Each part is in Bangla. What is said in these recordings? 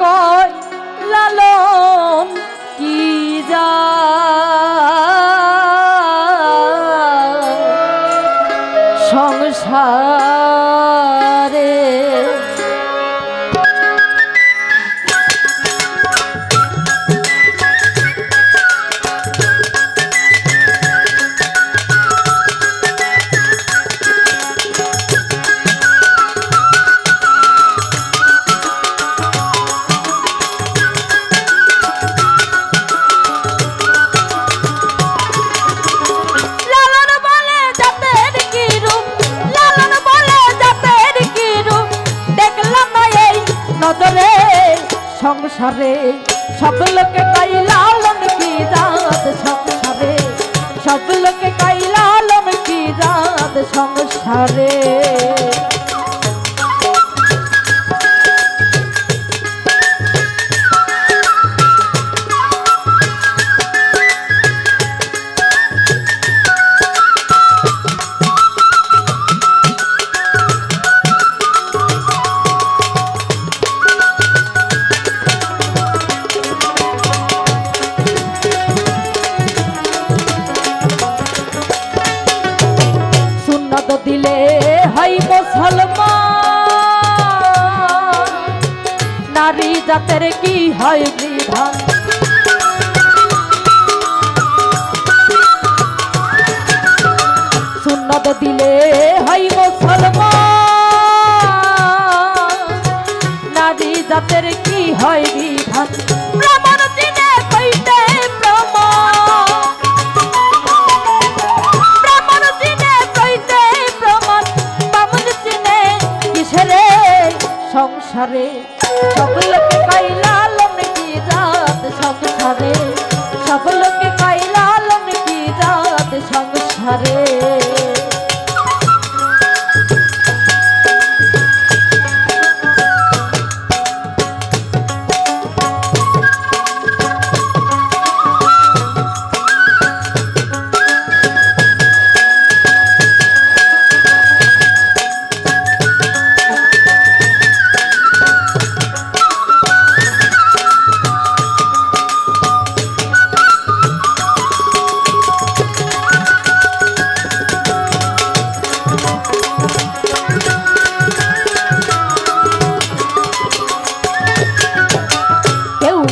কয় লালন কি যা সংসারে সংসারে, সব লোকে কাই লালন কি জাত সংসারে? সব লোকে কাই লালন কি জাত সংসারে? নারী জাতের কি হয় বিধান। সুন্নত দিলে হয় মুসলমান। নারী জাতের কি সংসারে সব লোকে কাইলালন কি রাত সংসারে। সব লোকে কাইলালন কি রাত সংসারে।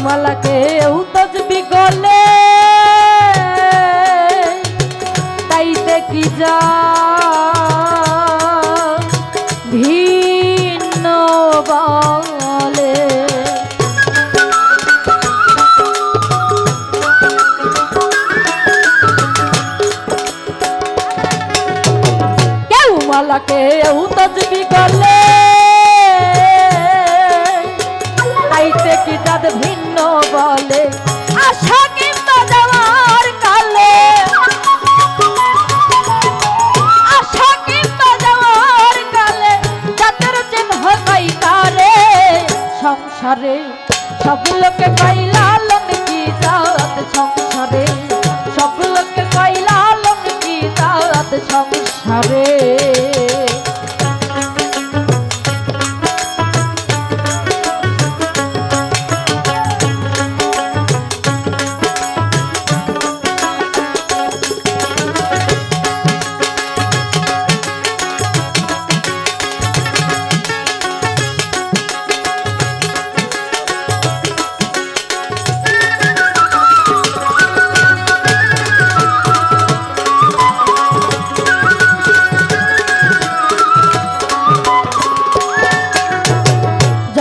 মালা কেউ তজবি গলে তাই দেখি যা ভিন্ন বলে। কেউ মালা কেউ তজবি গলে আইতে কি তাদের ভিন্ন বলে। আশা কিংবা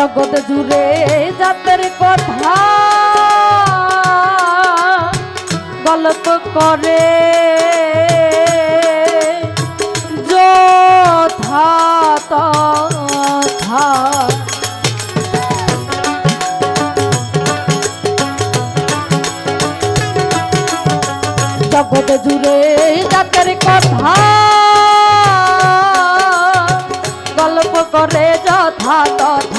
জগৎ জুড়ে জাতের কথা। গলত করে জগৎ জুড়ে জাতের কথা। গল্প করে যথা তথা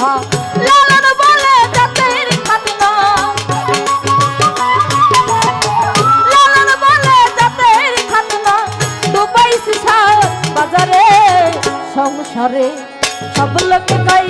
সংসারে সব লোক গাই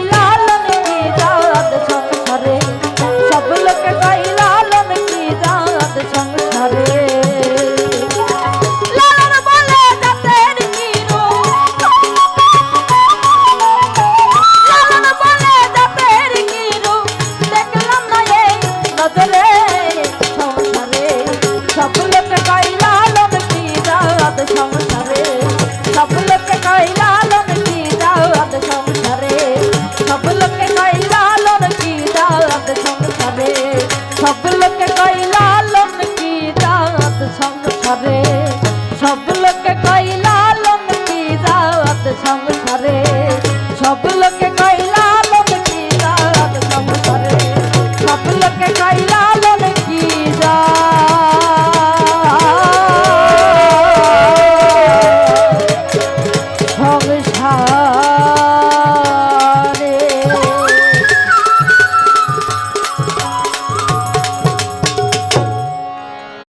সকল